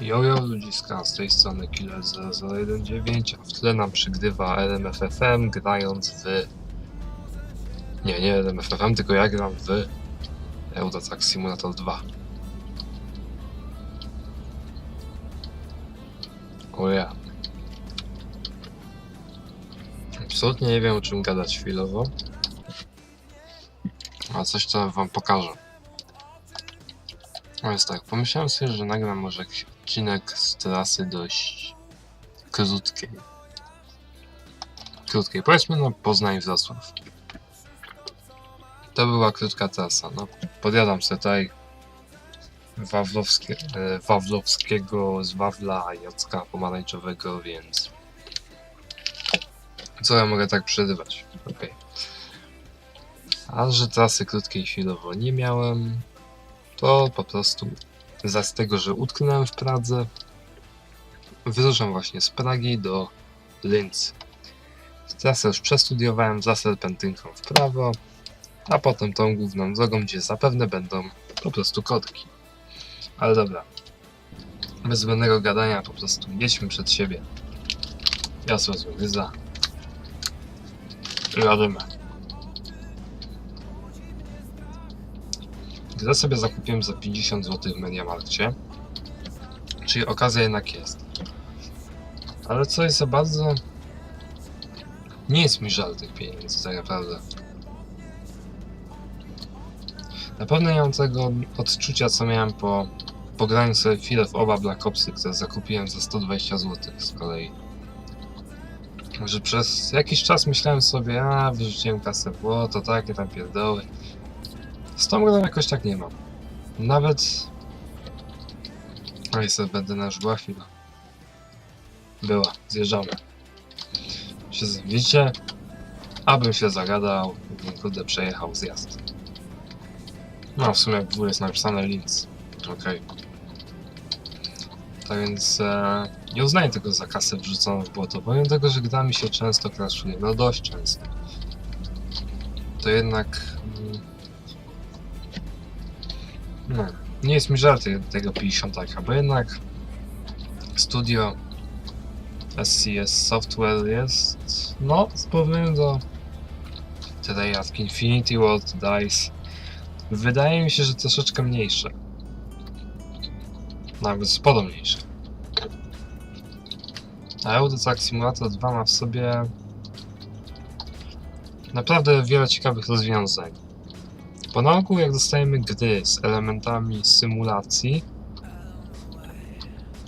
Jojo ludziska, z tej strony Killer 0019, a w tle nam przygrywa RMFFM grając w... Nie, nie RMFFM, tylko ja gram w Eurotrack Simulator 2. O ja. Absolutnie nie wiem o czym gadać chwilowo. A coś to wam pokażę. No jest tak, pomyślałem sobie, że nagram może jakiś odcinek z trasy dość krótkiej. Krótkiej, powiedzmy na Poznań Wrocław. To była krótka trasa, no. Podjadam sobie tutaj Wawlowskie, e, Wawlowskiego z Wawla Jacka Pomarańczowego, więc co ja mogę tak przerywać? Okej. A że trasy krótkiej chwilowo nie miałem, to po prostu z tego, że utknąłem w Pradze, wyruszam właśnie z Pragi do Linz. Trasę już przestudiowałem za serpentynką w prawo, a potem tą główną drogą, gdzie zapewne będą po prostu kotki. Ale dobra. Bez zbędnego gadania po prostu jedźmy przed siebie. Jasło z Łyza. I jadymy. Grę sobie zakupiłem za 50 zł w Mediamarkcie. Czyli okazja jednak jest. Ale co jest za bardzo... Nie jest mi żal tych pieniędzy tak naprawdę. Na pewno nie mam tego odczucia, co miałem po pograniu sobie chwilę w oba Black Opsy, które zakupiłem za 120 zł z kolei. Że przez jakiś czas myślałem sobie, a wyrzuciłem kasę w błoto, takie tam pierdoły. Grą jakoś tak nie mam. Nawet... Oj, sobie będę na już była chwila. Była, zjeżdżamy. Widzicie? Abym się zagadał, bym kurde przejechał zjazd. No, w sumie w dwóch jest napisane Linz. Okej. Tak więc e, nie uznaję tego za kasę wrzuconą w błoto, pomimo tego, że gra mi się często crashuje, no dość często. To jednak... no, nie jest mi żal te- tego 50 bo jednak studio SCS Software jest, no, w porównaniu do Treyarch Infinity World DICE wydaje mi się, że troszeczkę mniejsze. Nawet sporo mniejsze. A Eurotrack Simulator 2 ma w sobie naprawdę wiele ciekawych rozwiązań. Na ogół jak dostajemy gry z elementami symulacji,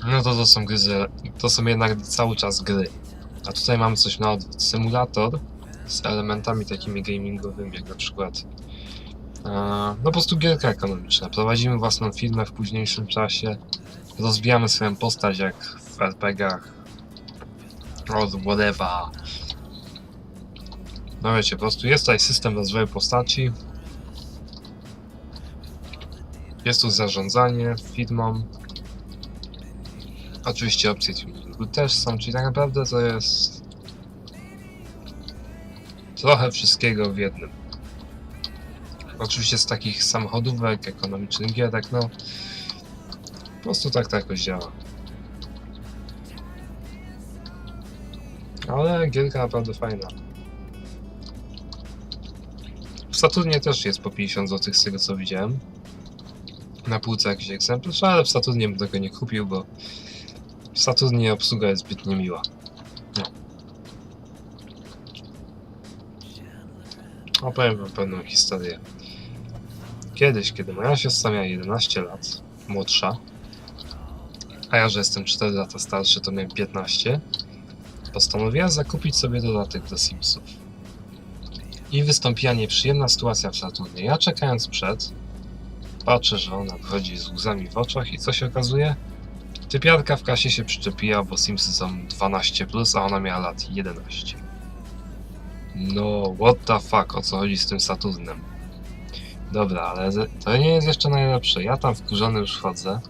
no to to są gry, to są jednak cały czas gry. A tutaj mamy coś na odwrót. Symulator z elementami takimi gamingowymi, jak na przykład e, no po prostu gierka ekonomiczna. Prowadzimy własną firmę w późniejszym czasie, rozwijamy swoją postać jak w RPG-ach, od whatever. No wiecie, po prostu jest tutaj system rozwoju postaci, jest tu zarządzanie firmą. Oczywiście opcje tuningu też są, czyli tak naprawdę to jest trochę wszystkiego w jednym. Oczywiście z takich samochodówek, ekonomicznych gierek, no po prostu tak to jakoś działa. Ale gierka naprawdę fajna. W Saturnie też jest po 50 zł z tego co widziałem. Na półce jakiś egzemplarz, ale w Saturnie bym tego nie kupił, bo w Saturnie obsługa jest zbyt niemiła. No. Opowiem wam pewną historię. Kiedyś, kiedy moja siostra miała 11 lat, młodsza, a ja, że jestem 4 lata starszy, to miałem 15, postanowiła zakupić sobie dodatek do Simsów. I wystąpiła nieprzyjemna sytuacja w Saturnie. Ja czekając przed, patrzę, że ona wchodzi z łzami w oczach i co się okazuje? Typiarka w kasie się przyczepiła, bo Simsy są 12+, plus, a ona miała lat 11. No, what the fuck, o co chodzi z tym Saturnem? Dobra, ale to nie jest jeszcze najlepsze. Ja tam wkurzony już wchodzę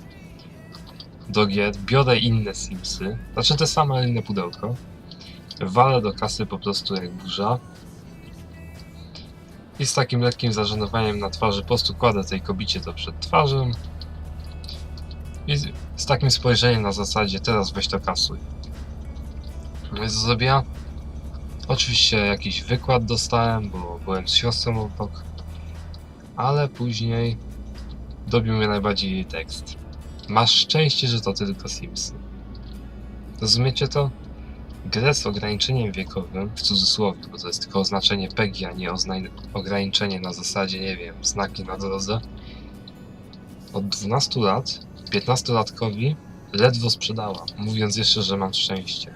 do gier, biorę inne Simsy, znaczy te same, ale inne pudełko, walę do kasy po prostu jak burza i z takim lekkim zażenowaniem na twarzy po prostu kładę tej kobicie to przed twarzą I z, z takim spojrzeniem na zasadzie, teraz weź to kasuj. No i co zrobiła? Oczywiście jakiś wykład dostałem, bo byłem z siostrą obok, ale później dobił mnie najbardziej jej tekst. Masz szczęście, że to tylko Simsy. Rozumiecie to? Grę z ograniczeniem wiekowym, w cudzysłowie, bo to jest tylko oznaczenie PEGI, a nie ograniczenie na zasadzie, nie wiem, znaki na drodze. Od 12 lat 15-latkowi ledwo sprzedała, mówiąc jeszcze, że mam szczęście.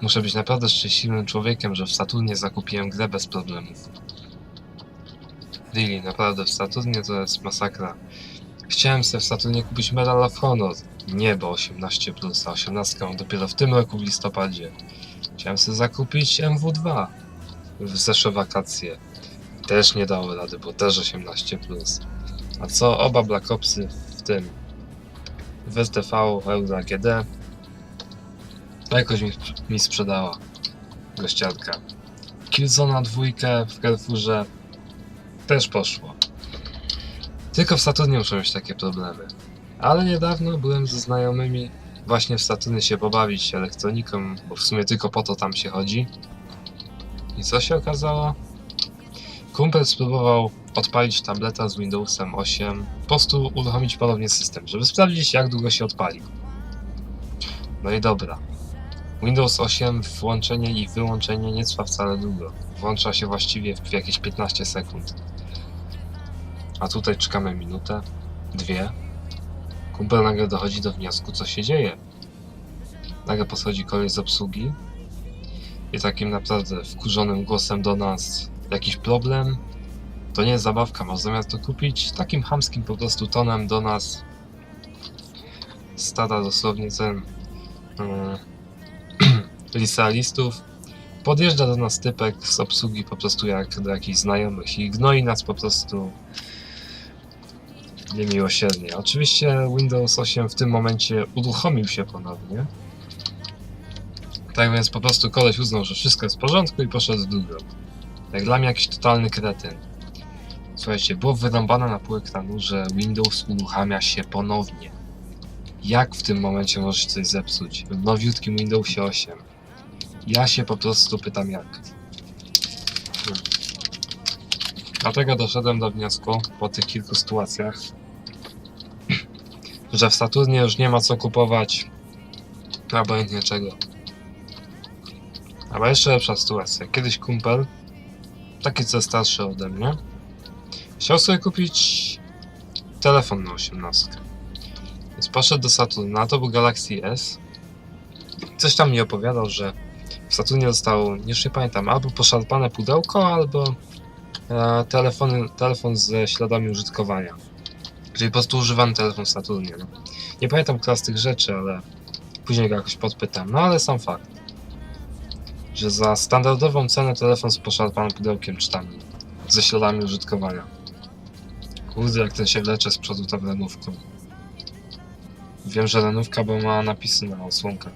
Muszę być naprawdę szczęśliwym człowiekiem, że w Saturnie zakupiłem grę bez problemów. Really, naprawdę, w Saturnie to jest masakra. Chciałem sobie w Saturnie kupić Medal of Honor. Nie, bo 18+, a 18 mam dopiero w tym roku w listopadzie. Chciałem sobie zakupić MW2 w zeszłe wakacje. Też nie dało rady, bo też 18+. A co oba Black Opsy w tym w STV, Euro GD jakoś mi, mi sprzedała gościarka. Killzona dwójkę w Carrefourze też poszło. Tylko w Saturnie muszę mieć takie problemy. Ale niedawno byłem ze znajomymi właśnie w Saturnie się pobawić elektroniką, bo w sumie tylko po to tam się chodzi. I co się okazało? Kumpel spróbował odpalić tableta z Windowsem 8, po prostu uruchomić ponownie system, żeby sprawdzić jak długo się odpali. No i dobra. Windows 8 włączenie i wyłączenie nie trwa wcale długo. Włącza się właściwie w jakieś 15 sekund. A tutaj czekamy minutę, dwie. Kumpel nagle dochodzi do wniosku, co się dzieje. Nagle podchodzi koleś z obsługi i takim naprawdę wkurzonym głosem do nas jakiś problem, to nie jest zabawka, masz zamiast to kupić? Takim chamskim po prostu tonem do nas. Stada dosłownie ten yy, podjeżdża do nas typek z obsługi po prostu jak do jakichś znajomych i gnoi nas po prostu niemiłosiernie. Oczywiście Windows 8 w tym momencie uruchomił się ponownie. Tak więc po prostu koleś uznał, że wszystko jest w porządku i poszedł w drugą. Jak dla mnie jakiś totalny kretyn. Słuchajcie, było wyrąbane na pół ekranu, że Windows uruchamia się ponownie. Jak w tym momencie możesz coś zepsuć? W nowiutkim Windowsie 8. Ja się po prostu pytam jak. Hmm. Dlatego doszedłem do wniosku po tych kilku sytuacjach, że w Saturnie już nie ma co kupować obojętnie czego. Ale jeszcze lepsza sytuacja. Kiedyś kumpel, taki co starszy ode mnie, chciał sobie kupić telefon na 18. Więc poszedł do Saturna, to był Galaxy S. Coś tam mi opowiadał, że w Saturnie zostało, już nie pamiętam, albo poszarpane pudełko, albo e, telefon, telefon ze śladami użytkowania. Czyli po prostu używany telefon w Saturnie. No. Nie pamiętam która z tych rzeczy, ale później go jakoś podpytam. No ale sam fakt, że za standardową cenę telefon z poszarpanym pudełkiem czy tam ze śladami użytkowania. Kurde, jak ten się wlecze z przodu tą renówką. Wiem, że renówka, bo ma napisy na osłonkach.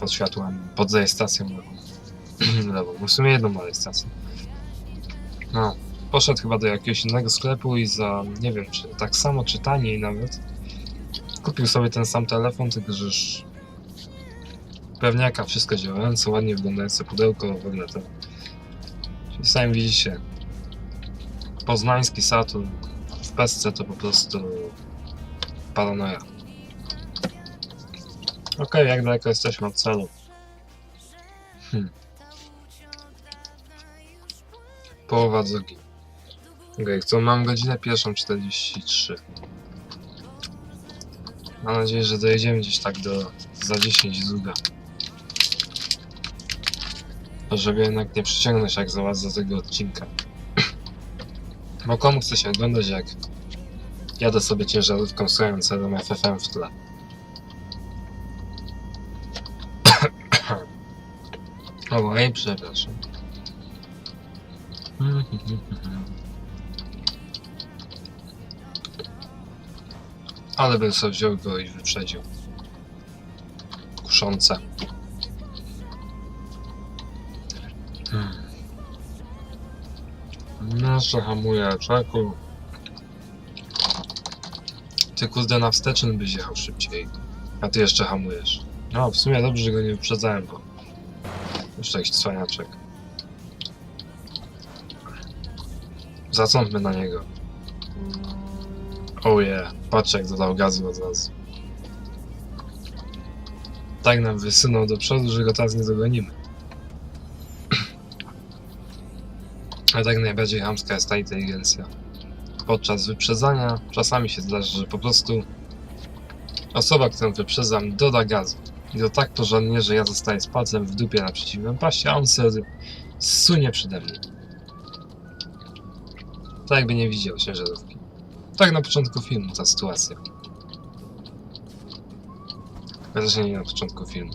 Pod światłami, pod rejestracją lewą. lewą. W sumie jedną ma rejestrację. No, poszedł chyba do jakiegoś innego sklepu i za, nie wiem, czy tak samo, czy taniej nawet, kupił sobie ten sam telefon, tylko że już pewniaka, wszystko działające, ładnie wyglądające pudełko, w ogóle to. Czyli sami widzicie, poznański Saturn w pesce to po prostu paranoja. Okej, jak daleko jesteśmy od celu? Hmm. Połowa drogi. Okej, co mam godzinę pierwszą 43. Mam nadzieję, że dojedziemy gdzieś tak do za 10 druga. Żeby jednak nie przyciągnąć jak za was tego odcinka. Bo komu chce się oglądać jak jadę sobie ciężarówką słuchając CD FFM w tle. Oj, przepraszam. Ale bym sobie wziął go i wyprzedził. Kuszące. Hmm. Że hamuje czeku. Ty kurde na wsteczny byś jechał szybciej. A ty jeszcze hamujesz. No, w sumie dobrze, że go nie wyprzedzałem, bo... Jeszcze jakiś cwaniaczek. Zacąpmy na niego. Oh yeah, patrz jak dodał gazu od razu. Tak nam wysunął do przodu, że go teraz nie dogonimy. Ale tak najbardziej chamska jest ta inteligencja. Podczas wyprzedzania czasami się zdarza, że po prostu osoba, którą wyprzedzam, doda gazu. I to tak porządnie, że ja zostaję z palcem w dupie na przeciwnym pasie, a on sobie sunie przede mnie. Tak jakby nie widział ciężarówki. Tak na początku filmu ta sytuacja. Chociaż nie na początku filmu.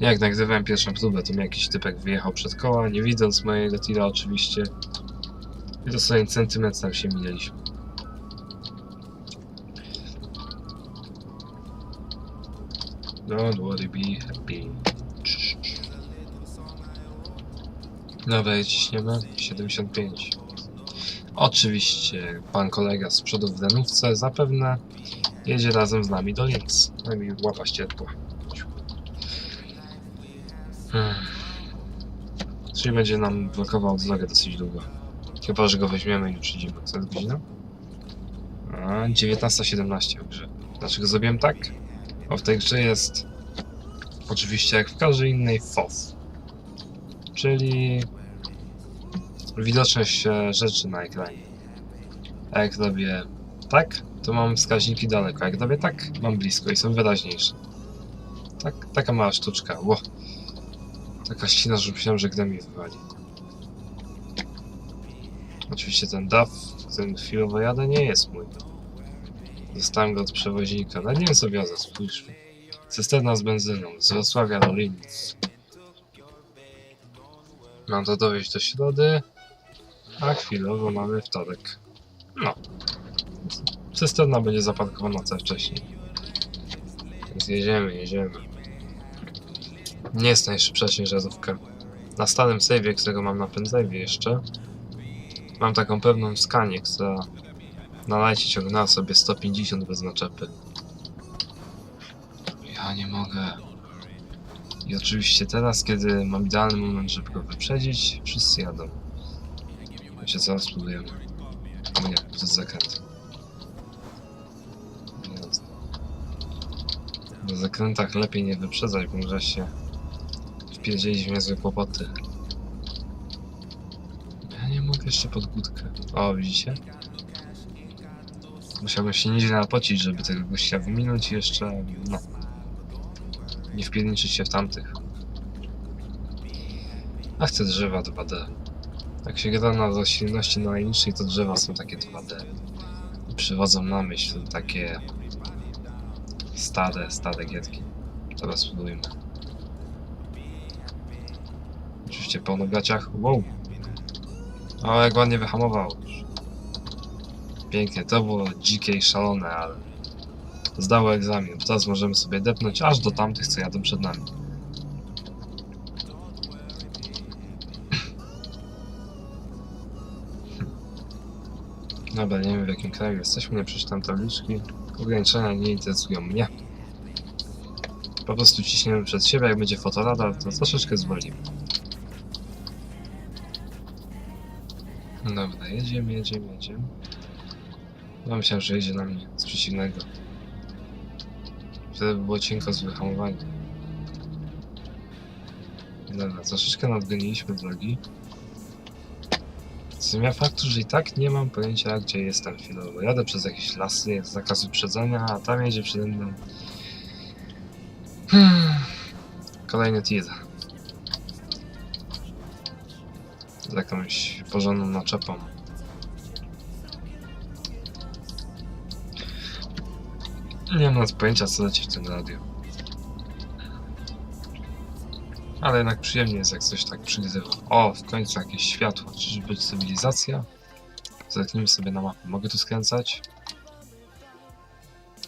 Jak nagrywałem pierwszą próbę, to mi jakiś typek wyjechał przed koła, nie widząc mojego tira oczywiście. I dosłownie centymetr tam się minęliśmy. Don't worry, be happy. Dobra, ciśniemy. 75. Oczywiście pan kolega z przodu w denówce zapewne jedzie razem z nami do Linz. No i łapa ścierpła. Hmm. Czyli będzie nam blokował drogę dosyć długo. Chyba, że go weźmiemy i nie przyjdziemy. Co jest godzina? A, 19.17 w grze. Dlaczego zrobiłem tak? Bo w tej grze jest oczywiście jak w każdej innej FOF. Czyli widoczność rzeczy na ekranie. A jak robię tak, to mam wskaźniki daleko. Jak robię tak, mam blisko i są wyraźniejsze. Tak, taka mała sztuczka. Ło. Taka ścina, że myślałem, że grę mi wywali. Oczywiście ten DAF, w którym chwilowo jadę, nie jest mój. Dostałem go od przewoźnika. No nie wiem co wiozę, spójrzmy. Cysterna z benzyną, z Wrocławia do Linz. Mam to dowieść do środy, a chwilowo mamy wtorek. No. Cysterna będzie zaparkowana co wcześniej. Więc jedziemy, jedziemy. Nie jest najszybsza ciężarówka. Na starym save'ie, którego mam na pendrive'ie jeszcze, mam taką pewną skanię, która na lajcie ciągnęła sobie 150 bez naczepy. Ja nie mogę. I oczywiście teraz, kiedy mam idealny moment, żeby go wyprzedzić, wszyscy jadą. Wiecie co, spróbujemy. O nie, to jest zakręt. Jasne. Na zakrętach lepiej nie wyprzedzać, bo może się wpierdzielić w niezłe kłopoty. Ja nie mogę jeszcze pod górkę. O, widzicie? Musiałbym się nieźle napocić, żeby tego gościa wyminąć i jeszcze, no, nie wpierniczyć się w tamtych. A chcę drzewa 2D. Jak się gra na na najniższej, to drzewa są takie 2D. I przywodzą na myśl takie stare, stare gietki. Teraz spróbujmy. Oczywiście po gaciach. Wow! O, jak ładnie wyhamował. Pięknie, to było dzikie i szalone, ale zdało egzamin. Teraz możemy sobie depnąć aż do tamtych, co jadą przed nami. Dobra, nie wiem w jakim kraju jesteśmy, nie przeczytam tabliczki. Ograniczenia nie interesują mnie. Po prostu ciśniemy przed siebie, jak będzie fotoradar, to troszeczkę zwolnimy. Dobra, jedziemy, jedziemy, jedziemy. No myślałem, że jedzie na mnie z przeciwnego. Wtedy by było cienko z wyhamowaniem. Dobra, troszeczkę nadgoniliśmy drogi. Z ja faktu, że i tak nie mam pojęcia, gdzie jestem chwilowo. Jadę przez jakieś lasy, jest zakaz wyprzedzania, a tam jedzie przede mną... Hmm. Kolejny tir. Z jakąś porządną naczepą. Nie mam nawet pojęcia, co leci w tym radiu. Ale jednak przyjemnie jest, jak coś tak przygrywa. O, w końcu jakieś światło. Czyżby cywilizacja? Zerknijmy sobie na mapę. Mogę tu skręcać?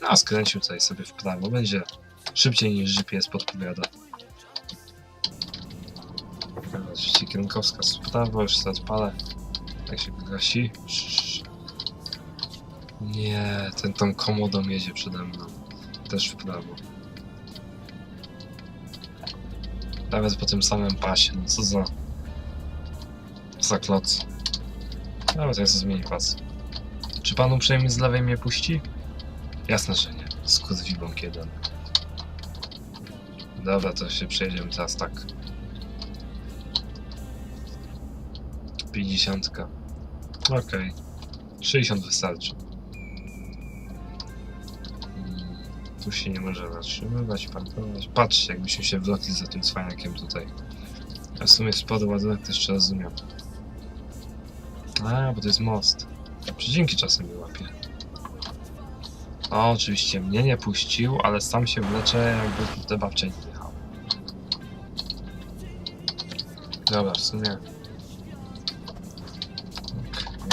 No, skręcił tutaj sobie w prawo. Będzie szybciej niż GPS podpowiada. Oczywiście kierunkowska w prawo, już sobie odpalę. Jak się gasi. Nie, ten tą komodą jedzie przede mną. Też w prawo. Nawet po tym samym pasie, no co za... Za kloc. Nawet ja sobie zmienię pas. Czy pan uprzejmie z lewej mnie puści? Jasne, że nie. Skurwiłąk jeden. Dobra, to się przejedziemy teraz tak. 50. Okej. 60 wystarczy. Tu się nie może zatrzymywać, parkować. Patrzcie, jakbyśmy się wlokli za tym cwaniakiem tutaj. Ja w sumie sporo ładunek też jeszcze rozumiem. A, bo to jest most. Przecinki czasem mi łapie. O, oczywiście mnie nie puścił, ale sam się wleczę, jakby te babcia nie jechał. Dobra, w sumie...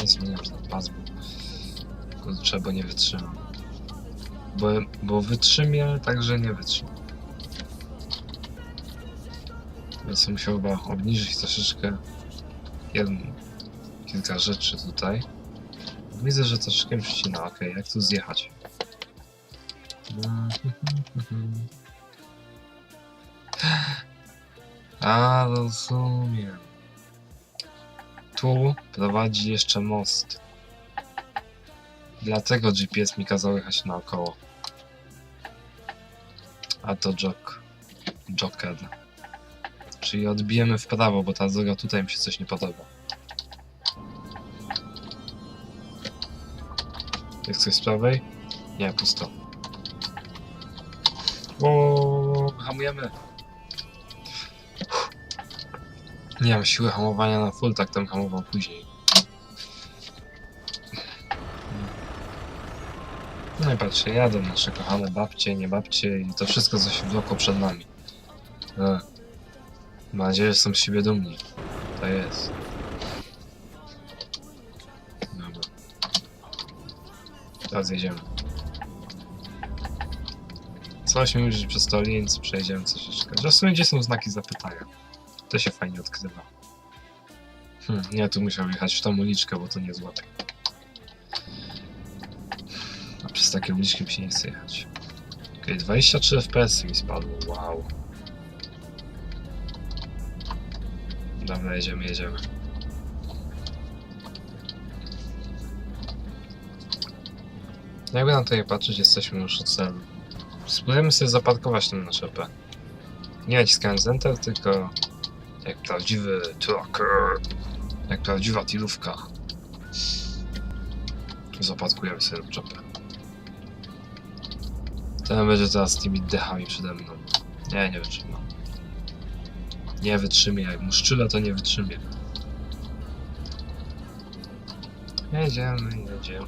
Nie zmieniam ten pas, bo... Bo nie wytrzymam. Bo, bo wytrzymię, także nie wytrzymam. Więc musiał chyba obniżyć troszeczkę jeden, kilka rzeczy tutaj. Widzę, że troszeczkę przycina. Okej, jak tu zjechać? A, rozumiem. Tu prowadzi jeszcze most. Dlatego GPS mi kazał jechać naokoło. A to jog. Joker. Czyli odbijemy w prawo, bo ta droga tutaj mi się coś nie podoba. Jest coś z prawej? Nie, pusto. O, hamujemy. Nie mam siły hamowania na full, tak tam hamował później. No i patrzcie, jadą nasze kochane babcie, nie babcie i to wszystko, co się wlokło przed nami. E. Mam nadzieję, że są z siebie dumni. To jest. Dobra. Teraz jedziemy. Coś mi już przez to więc przejdziemy troszeczkę. Zresztą gdzie są znaki zapytania? To się fajnie odkrywa. Hmm, nie, tu musiał jechać w tą uliczkę, bo to nie złote. Takie uliczki mi się nie chce jechać. Okej, 23 FPS mi spadło, wow. Dobra, jedziemy, jedziemy. Jakby na to nie patrzeć, jesteśmy już od celu. Spróbujemy sobie zaparkować tym na szopę. Nie naciskając Enter, tylko jak prawdziwy trucker, jak prawdziwa tirówka. Zaparkujemy sobie na czopę. Ten będzie teraz z tymi dechami przede mną. Nie, nie wytrzymam. Nie wytrzymie, jak mu szczyle, to nie wytrzymie. Jedziemy, jedziemy.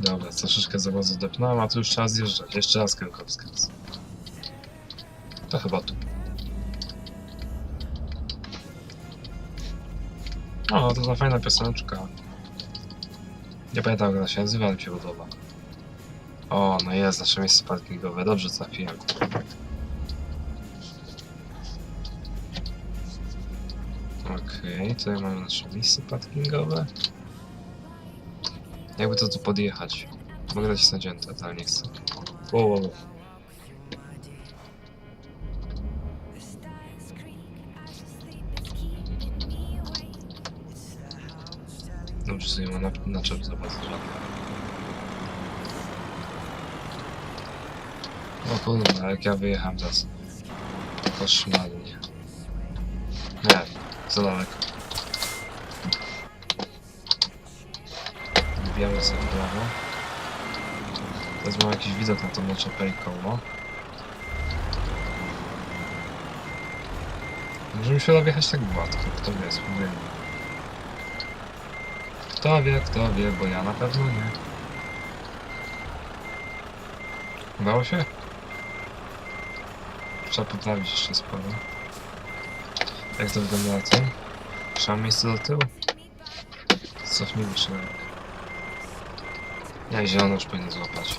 Dobra, troszeczkę za bardzo depnąłem, a tu już trzeba zjeżdżać. Jeszcze raz kierunkowskaz. To chyba tu. O, to za fajna pioseneczka. Nie pamiętam jak ona się nazywa, ale mi się podoba. O, no jest nasze miejsce parkingowe. Dobrze trafiłem. Okej, tutaj mamy nasze miejsce parkingowe. Jakby to tu podjechać? Mogę nacisnąć Enter, ale nie chcę. Wow, wow, wow. Dobrze, sobie ma na, na czep zobaczyć. O kurde, jak ja wyjechałem teraz. Koszmarnie. Nie, za daleko. Wbijamy sobie prawo. Teraz mam jakiś widok na to moczopę i koło. Może mi się uda wjechać tak gładko, kto wie, spróbujemy. Kto wie, kto wie, bo ja na pewno nie. Udało się? Trzeba poprawić jeszcze sporo. Jak to wygląda na tym? Trzeba miejsce do tyłu? Cofnijmy szereg. Nie, zielono już powinien złapać.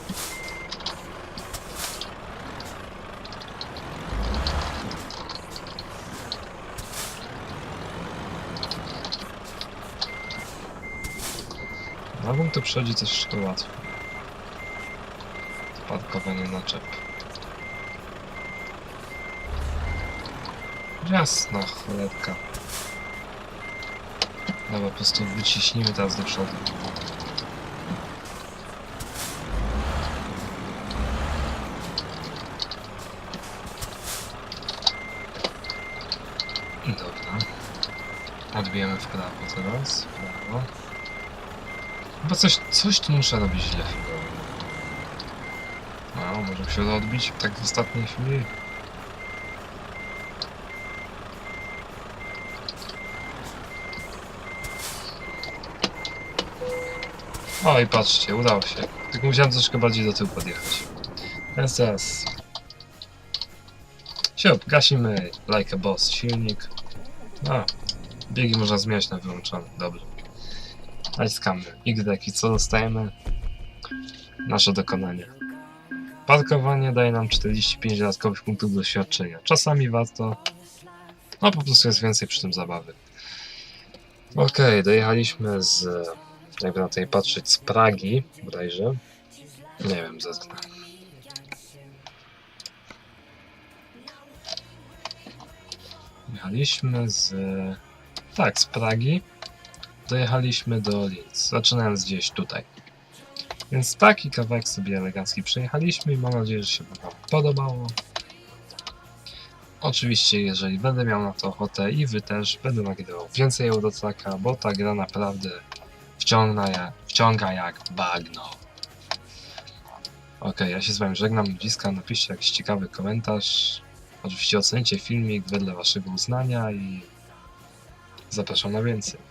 Nową to przychodzi troszeczkę łatwo. Parkowanie naczep. Jasna cholerka. Dobra, po prostu wyciśnijmy teraz do przodu. Dobra. Odbijemy w prawo teraz. W prawo. Chyba coś, coś tu muszę robić źle. No, może się odbić tak w ostatniej chwili. O i patrzcie, udało się. Tylko musiałem troszkę bardziej do tyłu podjechać. Teraz teraz. Siop, gasimy like a boss silnik. A, biegi można zmieniać na wyłączone, dobrze. Naciskamy Y i co dostajemy? Nasze dokonanie. Parkowanie daje nam 45 dodatkowych punktów doświadczenia. Czasami warto, no po prostu jest więcej przy tym zabawy. Okej, dojechaliśmy z, jakby na tej patrzeć, z Pragi bodajże. Nie wiem, zezwolę. Jechaliśmy z, tak, z Pragi. Dojechaliśmy do Linz, zaczynając gdzieś tutaj. Więc taki kawałek sobie elegancki przejechaliśmy i mam nadzieję, że się Wam podobało. Oczywiście, jeżeli będę miał na to ochotę i Wy też, będę nagrywał więcej Eurotraka, bo ta gra naprawdę wciąga, jak- wciąga jak bagno. Ok, ja się z Wami żegnam, ludziska, napiszcie jakiś ciekawy komentarz. Oczywiście ocencie filmik wedle Waszego uznania i zapraszam na więcej.